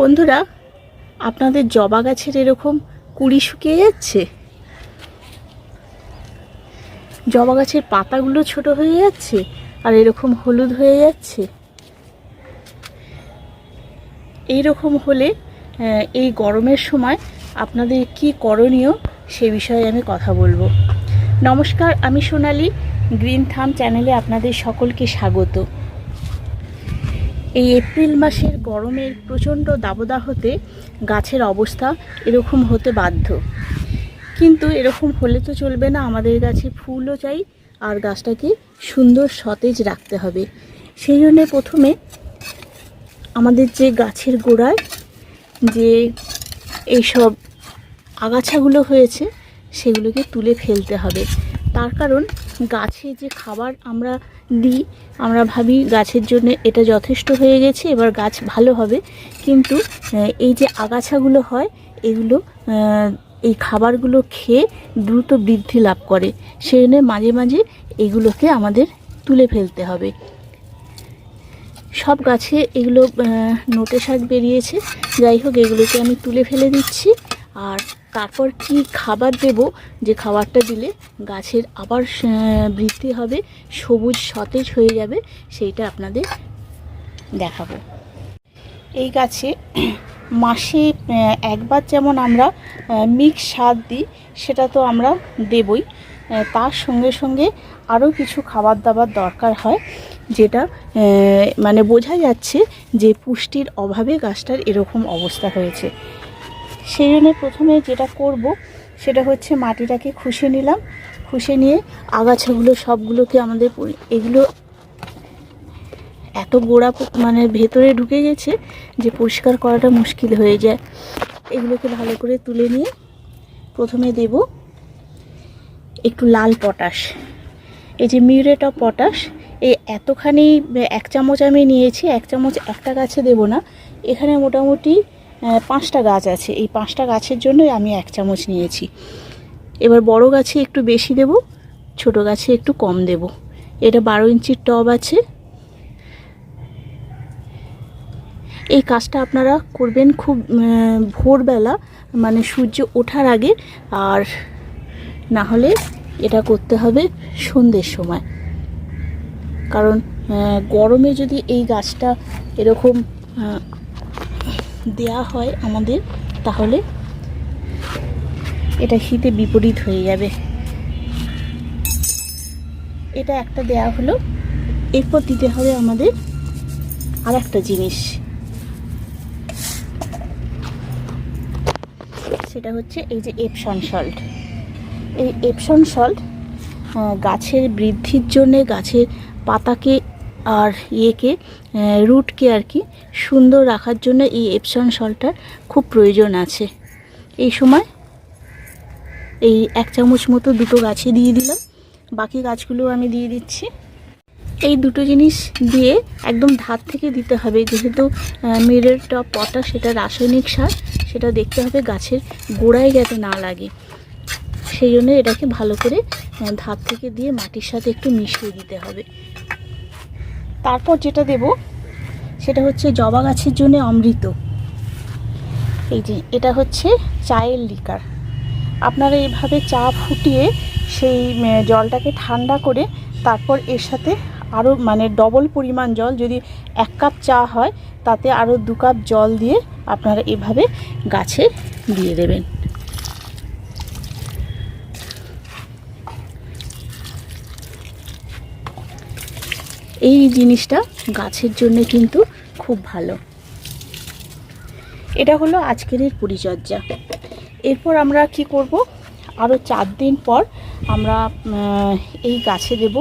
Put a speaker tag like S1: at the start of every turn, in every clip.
S1: বন্ধুরা, আপনাদের জবা গাছের এরকম কুড়ি শুকিয়ে যাচ্ছে? জবা গাছের পাতাগুলো ছোট হয়ে যাচ্ছে আর এরকম হলুদ হয়ে যাচ্ছে। এই রকম হলে এই গরমের সময় আপনাদের কি করণীয় সে বিষয়ে আমি কথা বলব। নমস্কার, আমি সোনালি, গ্রিন থাম চ্যানেলে আপনাদের সকলকে স্বাগত। এই এপ্রিল মাসের গরমের প্রচণ্ড দাবদাহতে গাছের অবস্থা এরকম হতে বাধ্য। কিন্তু এরকম হলে তো চলবে না, আমাদের গাছে ফুলও চাই, আর গাছটাকে সুন্দর সতেজ রাখতে হবে। সেই জন্য প্রথমে আমাদের যে গাছের গোড়ায় যে এইসব আগাছাগুলো হয়েছে, সেগুলোকে তুলে ফেলতে হবে। তার কারণ গাছে যে খাবার আমরা দিই আমরা ভাবি গাছের জন্য এটা যথেষ্ট হয়ে গেছে, এবার গাছ ভালো হবে। কিন্তু এই যে আগাছাগুলো হয়, এগুলো এই খাবারগুলো খেয়ে দ্রুত বৃদ্ধি লাভ করে। সেই জন্য মাঝে মাঝে এগুলোকে আমাদের তুলে ফেলতে হবে। সব গাছে এগুলো নোটে শাক বেরিয়েছে। যাই হোক, এগুলোকে আমি তুলে ফেলে দিচ্ছি। আর তারপর কি খাবার দেব? যে খাবারটা দিলে গাছের আবার বৃদ্ধি হবে, সবুজ সতেজ হয়ে যাবে, সেইটা আপনাদের দেখাবো। এই গাছে মাসে একবার যেমন আমরা মিক্স সার দিই, সেটা তো আমরা দেবই। তার সঙ্গে সঙ্গে আরও কিছু খাবার দাবার দরকার হয়, যেটা মানে বোঝা যাচ্ছে যে পুষ্টির অভাবে গাছটার এরকম অবস্থা হয়েছে। সেই জন্য প্রথমে যেটা করব, সেটা হচ্ছে মাটিটাকে খুশে নিলাম। খুশে নিয়ে আগাছাগুলো সবগুলোকে আমাদের এগুলো এত গোড়া মানে ভেতরে ঢুকে গেছে যে পরিষ্কার করাটা মুশকিল হয়ে যায়। এগুলোকে ভালো করে তুলে নিয়ে প্রথমে দেব একটু লাল পটাশ। এই যে মিউরেট অফ পটাশ, এই এতখানি, এক চামচ আমি নিয়েছি, এক চামচ একটা গাছে দেব না। এখানে মোটামুটি পাঁচটা গাছ আছে। এই পাঁচটা গাছের জন্যই আমি এক চামচ নিয়েছি। এবার বড় গাছে একটু বেশি দেব, ছোট গাছে একটু কম দেব। এটা বারো ইঞ্চির টব আছে। এই কাজটা আপনারা করবেন খুব ভোরবেলা মানে সূর্য ওঠার আগে। আর না হলে এটা করতে হবে সন্ধ্যের সময়। কারণ গরমে যদি এই গাছটা এরকম দেয়া হয় আমাদের, তাহলে এটা শীতে বিপরীত হয়ে যাবে। এটা একটা দেয়া হলো, এরপর দিতে হবে আমাদের আর একটা জিনিস। সেটা হচ্ছে এই যে এপসন সল্ট এই এপসন সল্ট গাছের বৃদ্ধির জন্যে গাছের পাতাকে আর ইয়েকে রুটকে আর কি সুন্দর রাখার জন্য এই এপসন সল্টটার খুব প্রয়োজন আছে। এই সময় এই এক চামচ মতো দুটো গাছে দিয়ে দিলাম। বাকি গাছগুলো আমি দিয়ে দিচ্ছি। এই দুটো জিনিস দিয়ে একদম ধার থেকে দিতে হবে। যেহেতু মিরের টপ পটা, সেটা রাসায়নিক সার, সেটা দেখতে হবে গাছের গোড়ায় যাতে না লাগে। সেই জন্য এটাকে ভালো করে ধার থেকে দিয়ে মাটির সাথে একটু মিশিয়ে দিতে হবে। তারপর যেটা দেব, সেটা হচ্ছে জবা গাছের জন্য অমৃত। এই যে, এটা হচ্ছে চায়ের লিকার। আপনারা এইভাবে চা ফুটিয়ে সেই জলটাকে ঠান্ডা করে তারপর এর সাথে আরও মানে ডবল পরিমাণ জল, যদি এক কাপ চা হয়, তাতে আরও দু কাপ জল দিয়ে আপনারা এভাবে গাছে দিয়ে দেবেন। এই জিনিসটা গাছের জন্য কিন্তু খুব ভালো। এটা হলো আজকের পরিচর্যা। এরপর আমরা কি করব? আরও চার দিন পর আমরা এই গাছে দেব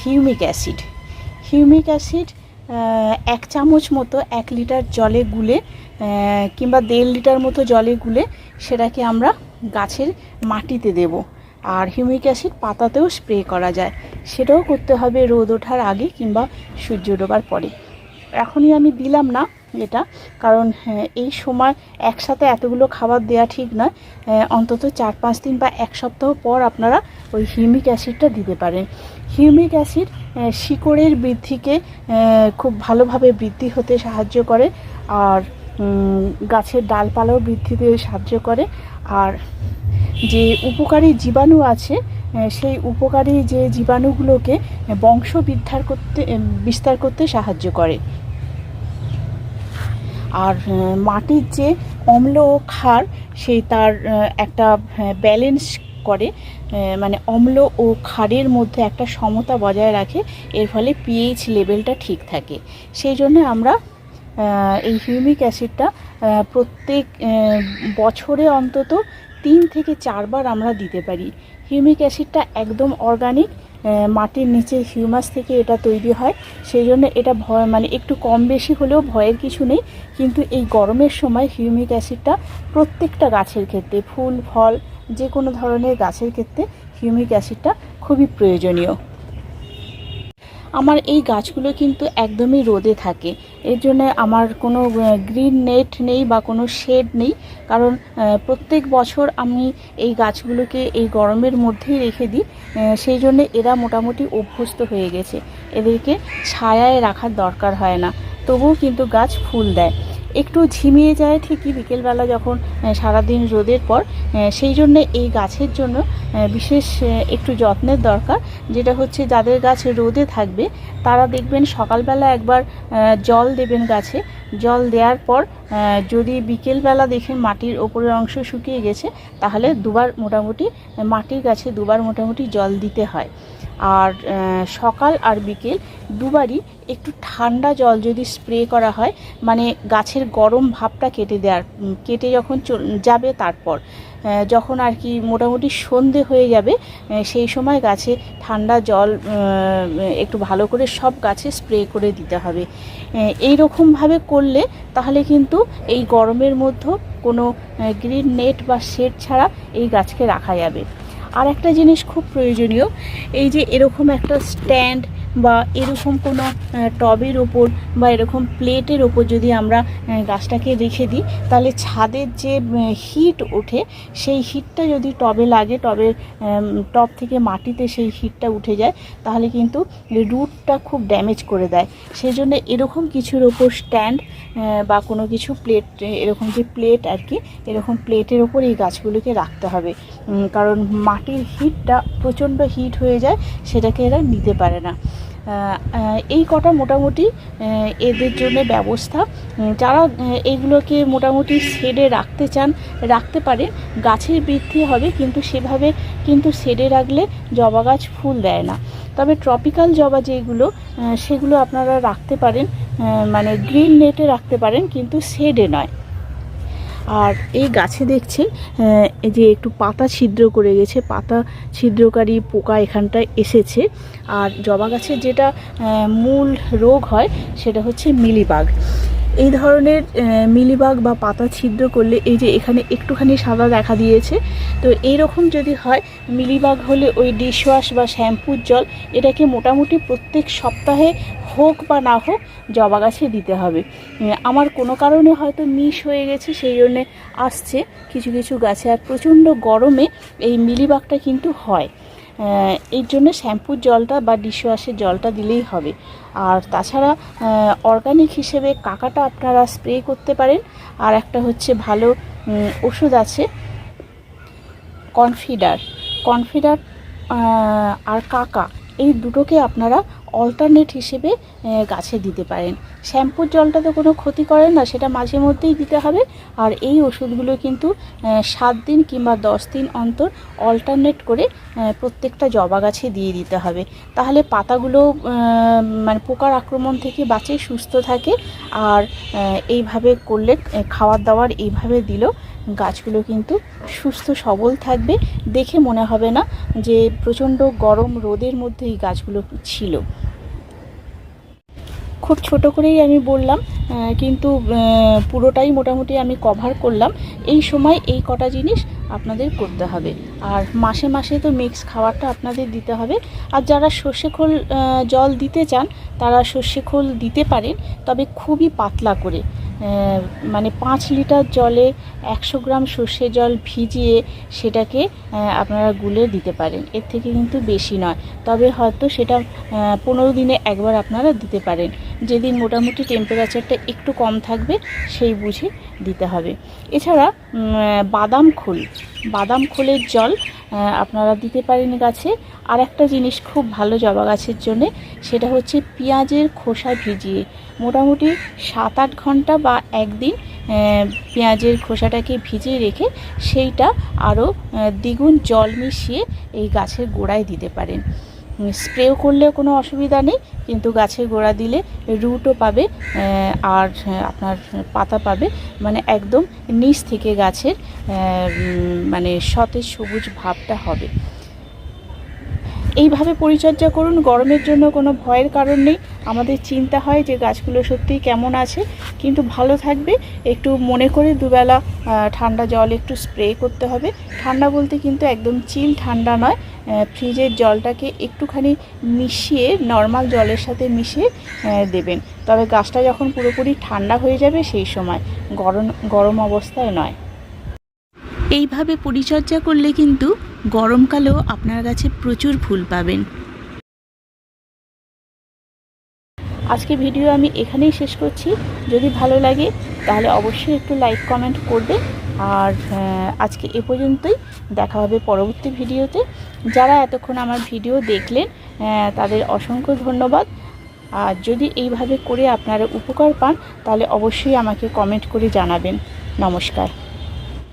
S1: হিউমিক অ্যাসিড। হিউমিক অ্যাসিড এক চামচ মতো এক লিটার জলে গুলে কিংবা দেড় লিটার মতো জলে গুলে সেটাকে আমরা গাছের মাটিতে দেব। আর হিউমিক অ্যাসিড পাতাতেও স্প্রে করা যায়। সেটাও করতে হবে রোদ ওঠার আগে কিংবা সূর্য ডোবার পরে। এখনই আমি দিলাম না এটা কারণ হ্যাঁ, এই সময় একসাথে এতগুলো খাবার দেওয়া ঠিক নয়। অন্তত চার পাঁচ দিন বা এক সপ্তাহ পর আপনারা ওই হিউমিক অ্যাসিডটা দিতে পারেন। হিউমিক অ্যাসিড শিকড়ের বৃদ্ধিকে খুব ভালোভাবে বৃদ্ধি হতে সাহায্য করে আর গাছের ডালপালাও বৃদ্ধিতে সাহায্য করে। আর যে উপকারী জীবাণু আছে সেই উপকারী যে জীবাণুগুলোকে বংশ করতে বিস্তার করতে সাহায্য করে। আর মাটির যে অম্ল ও ক্ষার, সেই তার একটা ব্যালেন্স করে মানে অম্ল ও ক্ষারের মধ্যে একটা সমতা বজায় রাখে, এর ফলে পিএইচ লেভেলটা ঠিক থাকে। সেই জন্য আমরা এই হিউমিক অ্যাসিডটা প্রত্যেক বছরে অন্তত তিন থেকে চারবার আমরা দিতে পারি। হিউমিক অ্যাসিডটা একদম অর্গানিক মাটির নিচে হিউমাস থেকে এটা তৈরি হয়। সেই জন্য এটা ভয় মানে একটু কম বেশি হলেও ভয়ের কিছু নেই। কিন্তু এই গরমের সময় হিউমিক অ্যাসিডটা প্রত্যেকটা গাছের ক্ষেত্রে, ফুল, ফল যে কোনো ধরনের গাছের ক্ষেত্রে হিউমিক অ্যাসিডটা খুবই প্রয়োজনীয়। আমার এই গাছগুলো কিন্তু একদমই রোদে থাকে। এর জন্য আমার কোনো গ্রিন নেট নেই বা কোনো শেড নেই। কারণ প্রত্যেক বছর আমি এই গাছগুলোকে এই গরমের মধ্যেই রেখে দিই। সেই জন্য এরা মোটামুটি অভ্যস্ত হয়ে গেছে। এদেরকে ছায়ায় রাখার দরকার হয় না। তবুও কিন্তু গাছ ফুল দেয়। একটু ঝিমিয়ে যায় ঠিকই বিকেলবেলা যখন সারাদিন রোদের পর সেই জন্য এই গাছের জন্য বিশেষ একটু যত্নের দরকার, যেটা হচ্ছে যাদের গাছ রোদে থাকবে, তারা দেখবেন সকালবেলা একবার জল দেবেন গাছে। জল দেওয়ার পর যদি বিকেলবেলা দেখেন মাটির ওপরের অংশ শুকিয়ে গেছে, তাহলে দুবার মোটামুটি মাটির গাছে দুবার মোটামুটি জল দিতে হয়। আর সকাল আর বিকেল দুবারই একটু ঠান্ডা জল যদি স্প্রে করা হয় মানে গাছের গরম ভাবটা কেটে দেওয়ার কেটে যখন যাবে তারপর যখন আর কি মোটামুটি সন্ধে হয়ে যাবে সেই সময় গাছে ঠান্ডা জল একটু ভালো করে সব গাছে স্প্রে করে দিতে হবে। এই রকমভাবে করলে তাহলে কিন্তু এই গরমের মধ্যে কোনো গ্রিন নেট বা শেড ছাড়া এই গাছকে রাখা যাবে। আর একটা জিনিস খুব প্রয়োজনীয় এই যে এরকম একটা স্ট্যান্ড বা এরকম কোনো টবের ওপর বা এরকম প্লেটের ওপর যদি আমরা গাছটাকে রেখে দিই তাহলে ছাদের যে হিট ওঠে সেই হিটটা যদি টবে লাগে উম, টব থেকে মাটিতে সেই হিটটা উঠে যায় তাহলে কিন্তু রুটটা খুব ড্যামেজ করে দেয়। সেই জন্য এরকম কিছুর ওপর স্ট্যান্ড বা কোনো কিছু প্লেট এরকম যে প্লেট আর কি এরকম প্লেটের ওপর এই গাছগুলোকে রাখতে হবে। কারণ মাটির হিটটা প্রচণ্ড হিট হয়ে যায় সেটাকে এরা নিতে পারে না। এই কটা মোটামুটি এদের জন্য ব্যবস্থা। যারা এইগুলোকে মোটামুটি শেডে রাখতে চান, রাখতে পারেন গাছের বৃদ্ধি হবে, কিন্তু সেভাবে কিন্তু শেডে রাখলে জবা গাছ ফুল দেয় না। তবে ট্রপিক্যাল জবা যেগুলো সেগুলো আপনারা রাখতে পারেন মানে গ্রিন নেটে রাখতে পারেন, কিন্তু শেডে নয়। আর এই গাছে দেখছে এই যে একটু পাতা ছিদ্র করে গেছে, পাতা ছিদ্রকারী পোকা এখানটায় এসেছে। আর জবা গাছের যেটা মূল রোগ হয়, সেটা হচ্ছে মিলিবাগ। এই ধরনের মিলিবাগ বা পাতা ছিদ্র করলে এই যে এখানে একটুখানি সাদা দেখা দিয়েছে। তো এই রকম যদি হয়, মিলিবাগ হলে ওই ডিশওয়াশ বা শ্যাম্পুর জল এটাকে মোটামুটি প্রত্যেক সপ্তাহে হোক বা না হোক জবা গাছে দিতে হবে। আমার কোনো কারণে হয়তো মিস হয়ে গেছে, সেই জন্যে আসছে কিছু কিছু গাছে। আর প্রচণ্ড গরমে এই মিলিবাগটা কিন্তু হয়। এর জন্য শ্যাম্পুর জলটা বা ডিশওয়াশের জলটা দিলেই হবে। আর তাছাড়া অর্গানিক হিসেবে কাকাটা আপনারা স্প্রে করতে পারেন। আর একটা হচ্ছে ভালো ওষুধ আছে কনফিডার কনফিডার আর কাকা, এই দুটোকে আপনারা অল্টারনেট হিসেবে গাছে দিতে পারেন। শ্যাম্পুর জলটা তো কোনো ক্ষতি করে না, সেটা মাঝে মধ্যেই দিতে হবে। আর এই ওষুধগুলো কিন্তু সাত দিন কিংবা দশ দিন অন্তর অল্টারনেট করে প্রত্যেকটা জবা গাছে দিয়ে দিতে হবে। তাহলে পাতাগুলো মানে পোকার আক্রমণ থেকে বাঁচে সুস্থ থাকে। আর এইভাবে করলে খাবার দাবার এইভাবে দিলেও গাছগুলো কিন্তু সুস্থ, সবল থাকবে। দেখে মনে হবে না যে প্রচণ্ড গরম রোদের মধ্যে এই গাছগুলো ছিল। খুব ছোট করেই আমি বললাম কিন্তু পুরোটাই মোটামুটি আমি কভার করলাম। এই সময় এই কটা জিনিস আপনাদের করতে হবে। আর মাসে মাসে তো মিক্স খাবারটা আপনাদের দিতে হবে। আর যারা সর্ষে খোল জল দিতে চান, তারা সর্ষে খোল দিতে পারেন, তবে খুবই পাতলা করে। মানে পাঁচ লিটার জলে একশো গ্রাম সর্ষে জল ভিজিয়ে সেটাকে আপনারা গুলে দিতে পারেন। এর থেকে কিন্তু বেশি নয়। তবে হয়তো সেটা পনেরো দিনে একবার আপনারা দিতে পারেন। যেদিন মোটামুটি টেম্পারেচারটা একটু কম থাকবে, সেই বুঝে দিতে হবে। এছাড়া বাদাম খোল। বাদাম খোলের জল আপনারা দিতে পারেন গাছে। আর একটা জিনিস খুব ভালো জবা গাছের জন্য, সেটা হচ্ছে পেঁয়াজের খোসা ভিজিয়ে। মোটামুটি সাত আট ঘণ্টা বা একদিন পেঁয়াজের খোসাটাকে ভিজিয়ে রেখে সেইটা আরও দ্বিগুণ জল মিশিয়ে এই গাছের গোড়ায় দিতে পারেন। স্প্রেও করলেও কোনো অসুবিধা নেই, কিন্তু গাছের গোড়া দিলে রুটও পাবে আর আপনার পাতা পাবে। মানে একদম নিচ থেকে গাছের মানে সতেজ সবুজ ভাবটা হবে। এইভাবে পরিচর্যা করুন, গরমের জন্য কোনো ভয়ের কারণ নেই। আমাদের চিন্তা হয় যে গাছগুলো সত্যিই কেমন আছে, কিন্তু ভালো থাকবে। একটু মনে করে দুবেলা ঠান্ডা জল একটু স্প্রে করতে হবে। ঠান্ডা বলতে কিন্তু একদম চিল ঠান্ডা নয় ফ্রিজের জলটাকে একটুখানি মিশিয়ে নর্মাল জলের সাথে মিশিয়ে দেবেন। তবে গাছটা যখন পুরোপুরি ঠান্ডা হয়ে যাবে সেই সময়। গরম গরম অবস্থায় নয়। এইভাবে পরিচর্যা করলে কিন্তু গরমকালেও আপনার গাছে প্রচুর ফুল পাবেন। আজকে ভিডিও আমি এখানেই শেষ করছি। যদি ভালো লাগে তাহলে অবশ্যই একটু লাইক কমেন্ট করবে। আর আজকে এ পর্যন্তই। দেখা হবে পরবর্তী ভিডিওতে। যারা এতক্ষণ আমার ভিডিও দেখলেন তাদের অসংখ্য ধন্যবাদ। আর যদি এইভাবে করে আপনারা উপকার পান, তাহলে অবশ্যই আমাকে কমেন্ট করে জানাবেন। নমস্কার।